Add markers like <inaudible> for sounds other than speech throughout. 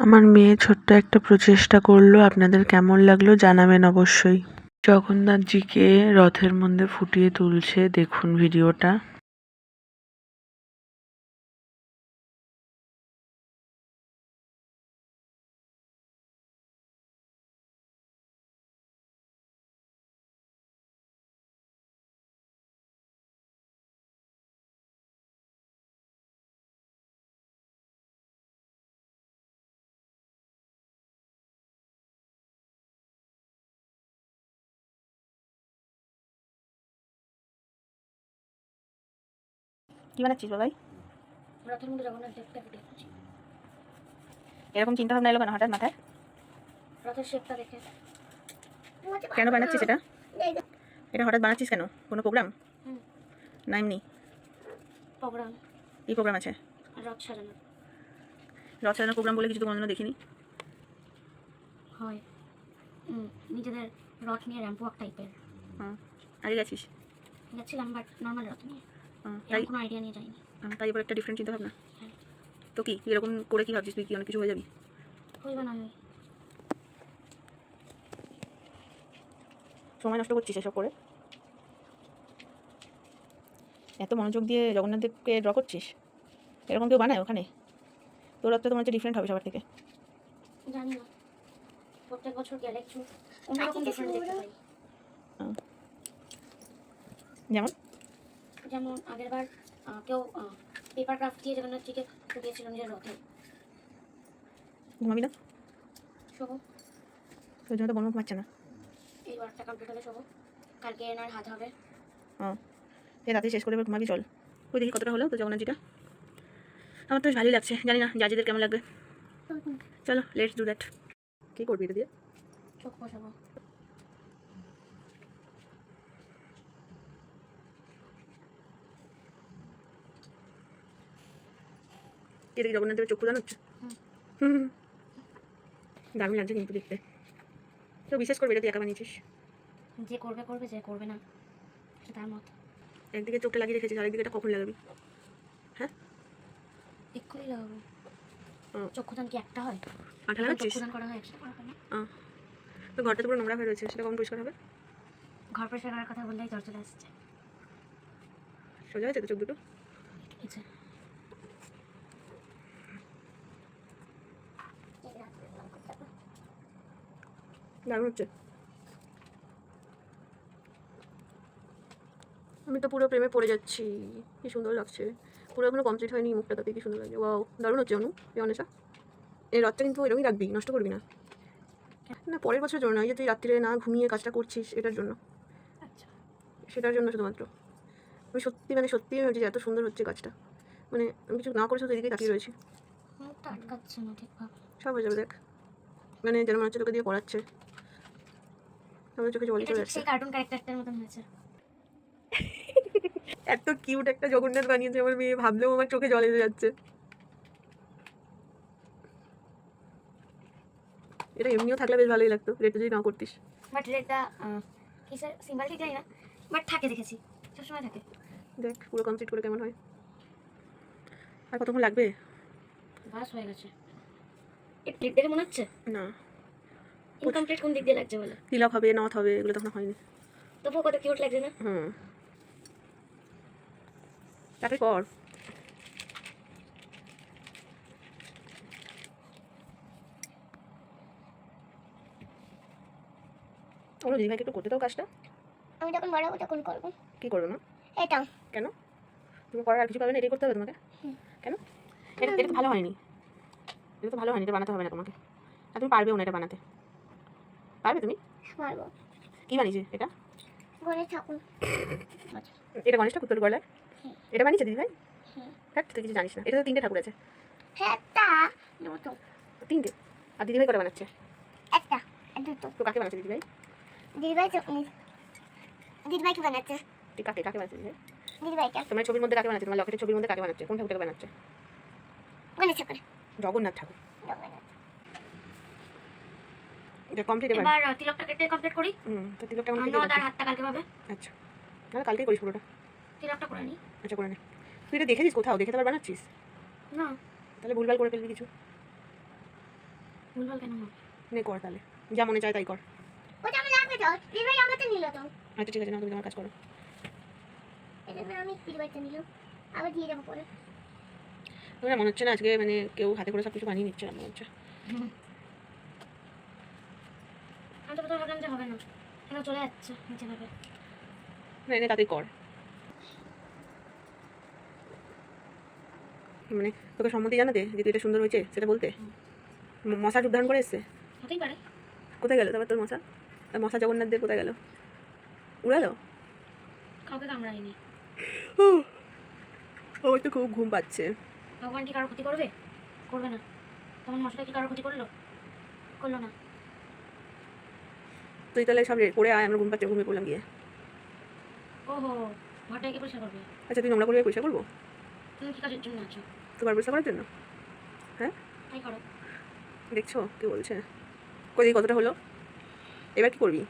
আমার মেয়ে ছোট্ট একটা প্রচেষ্টা করল, আপনাদের কেমন লাগল জানাবেন অবশ্যই। জগন্নাথজিকে রথের মধ্যে ফুটিয়ে তুলছে, দেখুন ভিডিওটা। কি বানাচ্ছিস বাবাই? এরকম চিন্তা ভাবনা এলো কেন হঠাৎ মাথায়? কেন বানাচ্ছিস এটা? এটা হঠাৎ বানাচ্ছিস কেন? কোনো প্রোগ্রাম হুম। না এমনি। প্রোগ্রাম কি প্রোগ্রাম আছে? রথ সাজানো। রথ সাজানোর প্রোগ্রাম বলে কিছু তো কোনোদিনও দেখিনি। হয়। নিজেদের রথ নিয়ে র্যাম্প ওয়াক টাইপের হুম। আগে গেছিস? গেছিলাম বাট নর্মাল রথ নিয়ে। তাই? কোনো আইডিয়া নিয়ে যাইনি। তাই এবার একটা ডিফারেন্ট চিন্তা ভাবনা হ্যাঁ। তো কি এরকম করে কি ভাবছিস তুই কি অনেক কিছু হয়ে যাবি? হইবে না হয় সময় নষ্ট করছিস এসব করে? এত মনোযোগ দিয়ে জগন্নাথ দেবকে ড্র করছিস? এরকম কেউ বানায় ওখানে? তোর রথটা তোমার হচ্ছে ডিফারেন্ট হবে সবার থেকে। জানি না। প্রত্যেক বছর গেলে একটু অন্যরকম ডিফারেন্ট দেখতে পাই। যেমন? যেমন আগের বার কেউ পেপার ক্রাফট দিয়ে জগন্নাথজিকে ফুটিয়েছিল নিজের রথে। ঘুমাবি না? শোভো তোর জন্য তো বনমুখ মারছে না। এই ওয়ার্কটা কমপ্লিট হলে শোভো কালকে এনার হাত হবে। হ্যাঁ এই রাতে শেষ করে এবার ঘুমাবি চল। ওই দেখি কতটা হলো তো জগন্নাথজিটা আমার তো বেশ ভালোই লাগছে জানি না জাজিদের কেমন লাগবে। চলো লেটস ডু দ্যাট কী করবি এটা দিয়ে? চোখ বসাবো। কে দেখি জগন্নাথ দেবের চক্ষু দান হচ্ছে হুম। দারুণ লাগছে কিন্তু দেখতে। তো বিশ্বাস করবি এটা তুই একা বানিয়েছিস যে করবে করবে যে করবে না সেটা তার মত। একদিকে চোখটা লাগিয়ে রেখেছিস আরেকদিকে এটা কখন লাগাবি? হ্যাঁ? এক্ষুনি লাগাবো। চক্ষুদান কি একটা হয়? আঠা লাগাচ্ছিস চক্ষুদান করা হয় একসাথে করা হয়। তো ঘরটা তো পুরো নোংরা হয়ে রয়েছে সেটা কখন পরিষ্কার হবে? ঘর পরিষ্কার করার কথা বললেই জ্বর চলে আসছে। সোজা হয়েছে তো চোখ দুটো এই যে। দারুণ হচ্ছে। আমি তো পুরো প্রেমে পড়ে যাচ্ছি। কি সুন্দর লাগছে। পুরো এখনও কমপ্লিট হয়নি মুখটা তাতে কি সুন্দর লাগছে। ওয়াও দারুণ হচ্ছে অনু অনেশা এই রথটা কিন্তু এরকমই রাখবি নষ্ট করবি না। না পরের বছরের জন্য এই যে তুই রাত্রিরে না ঘুমিয়ে কাজটা করছিস এটার জন্য। আচ্ছা। সেটার জন্য শুধুমাত্র। আমি সত্যি মানে সত্যি ভাবছি যে এত সুন্দর হচ্ছে কাজটা। মানে আমি কিছু না করে শুধু এদিকে তাকিয়ে রয়েছি। সব হয়ে যাবে দেখ। মানে যেন মনে হচ্ছে তোকে দিয়ে পড়াচ্ছে। আমার চোখে জল চলে সেই কার্টুন ক্যারেক্টারটার মতন হয়েছে। এত কিউট একটা জগন্নাথ বানিয়েছে আমার মেয়ে ভাবলেও আমার চোখে জল এসে যাচ্ছে। এটা এমনিও থাকলে বেশ ভালোই লাগতো রেটটা যদি না করতিস। বাট এটা কিসের ঠিক জানি না বাট থাকে দেখেছি সবসময় থাকে। দেখ পুরো কমপ্লিট করে কেমন হয়। আর কতক্ষণ লাগবে? বাস হয়ে গেছে। এই প্লেট দেখে মনে হচ্ছে? না। ইনকমপ্লিট কোন দিক দিয়ে লাগছে বলে? তিলক হবে নথ হবে এগুলো তখন হয়নি। তবুও কত কিউট লাগছে না? হুম। তাকে কর। ওরা দিদিভাইকে একটু করতে দাও কাজটা? আমি যখন বড় হব তখন করব। কি করবে মা? এটা। কেন? তুমি করার আর কিছু পাবে না এটাই করতে হবে তোমাকে? কেন? এটা এটা তো ভালো হয়নি। এটা তো ভালো হয়নি এটা বানাতে হবে না তোমাকে। আর তুমি পারবেও না এটা বানাতে। পারবে তুমি? পারব। কি বানিয়েছে এটা? গণেশ ঠাকুর। এটা গণেশ ঠাকুর তোর গলায় এটা বানিয়েছে দিদিভাই হুম। দেখ তুই কিছু জানিস না। এটা তো তিনটে ঠাকুর আছে। হ্যাঁ একটা দুটো। তিনটে? আর দিদিভাই করে বানাচ্ছে? একটা দুটো। তো কাকে বানাচ্ছে দিদিভাই? দিদিভাই দিদিভাই কি বানাচ্ছে? তুই কাকে কাকে বানাচ্ছে দিদিভাই? দিদিভাইটা তোমার ছবির মধ্যে কাকে বানাচ্ছে? তোমার লকেটের ছবির মধ্যে কাকে বানাচ্ছে? কোন ঠাকুরটাকে বানাচ্ছে? গণেশ ঠাকুর। জগন্নাথ ঠাকুর। এটা কমপ্লিট এবার। এবার তিলকটা কেটে কমপ্লিট করি। হুম তো তিলকটা আমার নদ আর হাতটা কালকে পাবে। আচ্ছা না কালকেই করিস পুরোটা। তিলকটা করে নিই আচ্ছা করে নে। তুই এটা দেখেছিস কোথাও? দেখে তো আবার বানাচ্ছিস? না। তাহলে ভুলভাল করে ফেলবি কিছু। ভুলভাল কেন না নে কর তাহলে। যা মনে চায় তাই কর। ওটা আমি লাগবে তো এবার আমাকে নিল তো। আচ্ছা ঠিক আছে না তুমি তোমার কাজ করো। এটা আমি পিরিবারটা নিল। আবার দিয়ে যাব পরে। আমার মনে হচ্ছে না আজকে মানে কেউ হাতে করে সব কিছু বানিয়ে নিচ্ছে না মনে হচ্ছে। <laughs> আমি তো প্রথমে ভাবলাম যে হবে না। কেন চলে যাচ্ছে নিচে ভাবে। এনে তাতেই কর। মানে তোকে সম্মতি জানাতে যে তুই এটা সুন্দর হয়েছে সেটা বলতে? ম- মশার উদ্ধারণ করে এসছে? হতেই পারে। কোথায় গেল তারপর তোর মশা? মশা জগন্নাথ দেব কোথায় গেল? উড়ালো? কাউকে কামড়ায়নি। ও তো খুব ঘুম পাচ্ছে। ভগবান কি কারও ক্ষতি করবে? করবে না। তেমন মশলা কি কারও ক্ষতি করল? করল না। তুই তাহলে সব করে আয় আমরা ঘুম পাচ্ছে ঘুমিয়ে পড়লাম গিয়ে। ওহো ঘরটাকে পরিষ্কার করবে? আচ্ছা তুই নোংরা করবে পয়সা করব? তুমি কি কাজের জন্য আছো? তো ঘর পরিষ্কার করার জন্য। হ্যাঁ? তাই করো। দেখছ কি বলছে? কই কতটা হলো? এবার কি করবি?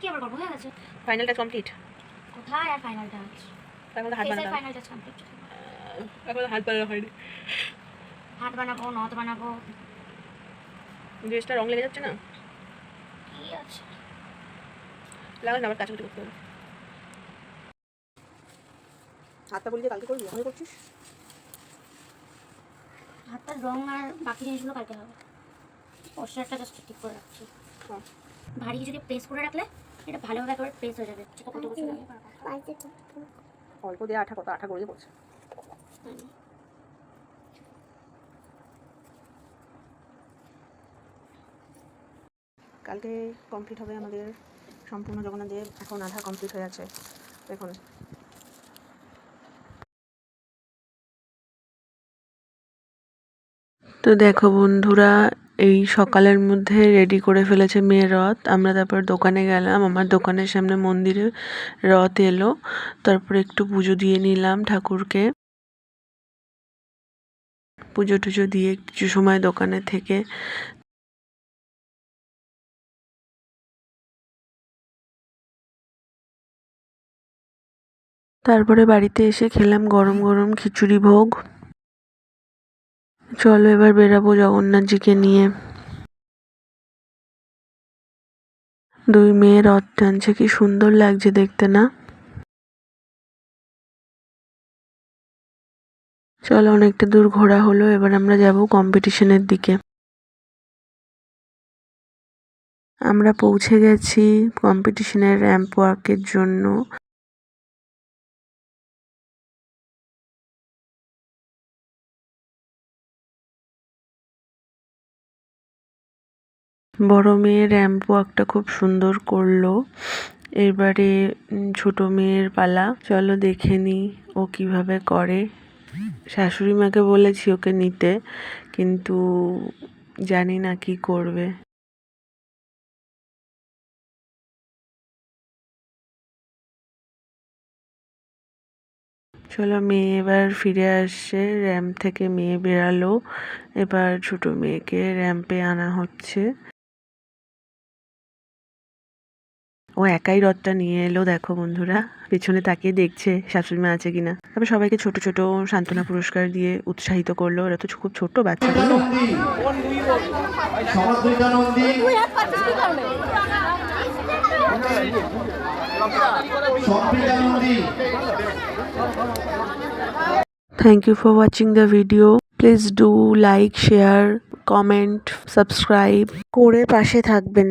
কি আবার করব? হয়ে গেছে। ফাইনাল টাচ কমপ্লিট কোথায় আর ফাইনাল টাচ হাত বানালাম ফাইনাল টাচ কমপ্লিট তারপরে হাত বানানো হয়নি। হাত বানাবো নথ বানাবো? ড্রেসটা রং লেগে যাচ্ছে না? কি আছে? লাগান আবার কাছাকাছি করতে হবে। হাতটা বলি যে কালকে করবি এখন করছিস? হাতটার রং আর বাকি জিনিসগুলো কালকে হবে। পোস্টারটা জাস্ট ঠিক করে রাখছি। হ্যাঁ। ভারী কিছু দিয়ে প্রেস করে রাখলে এটা ভালোভাবে একেবারে প্রেস হয়ে যাবে। কত বছর অল্প দিয়ে আঠা কত আঠা করে দিয়ে করছে কালকে কমপ্লিট হবে আমাদের সম্পূর্ণ জগন্নাথ দেব এখন আধা কমপ্লিট হয়ে আছে। দেখুন। তো দেখো বন্ধুরা, এই সকালের মধ্যে রেডি করে ফেলেছে মেয়ের রথ। আমরা তারপর দোকানে গেলাম, আমার দোকানের সামনে মন্দিরে রথ এলো। তারপর একটু পুজো দিয়ে নিলাম ঠাকুরকে। পুজো টুজো দিয়ে কিছু সময় দোকানে থেকে তারপরে বাড়িতে এসে খেলাম গরম গরম খিচুড়ি ভোগ। চলো এবার বেরাবো জগন্নাথজিকে নিয়ে। দুই মেয়ে রথ টানছে, কি সুন্দর লাগছে দেখতে না? চলো অনেকটা দূর ঘোরা হলো, এবার আমরা যাব কম্পিটিশনের দিকে। আমরা পৌঁছে গেছি কম্পিটিশনের র্যাম্প ওয়ার্কের জন্য। বড় মেয়ের র্যাম্প ওয়াকটা খুব সুন্দর করল। এবারে ছোট মেয়ের পালা। চলো দেখে নি ও কীভাবে করে। শাশুড়ি মাকে বলেছি ওকে নিতে, কিন্তু জানি না কি করবে। চলো মেয়ে এবার ফিরে আসছে র্যাম্প থেকে মেয়ে বেরালো। এবার ছোট মেয়েকে র্যাম্পে আনা হচ্ছে। ও একাই রথটা নিয়ে এলো, দেখো বন্ধুরা, পেছনে তাকিয়ে দেখছে শাশুড়ি মা আছে কিনা। তারপর সবাইকে ছোট ছোট সান্ত্বনা পুরস্কার দিয়ে উৎসাহিত করল, ওরা তো খুব ছোট বাচ্চাগুলো thank you Nandi watching the video please do like share comment subscribe. করে পাশে থাকবেন।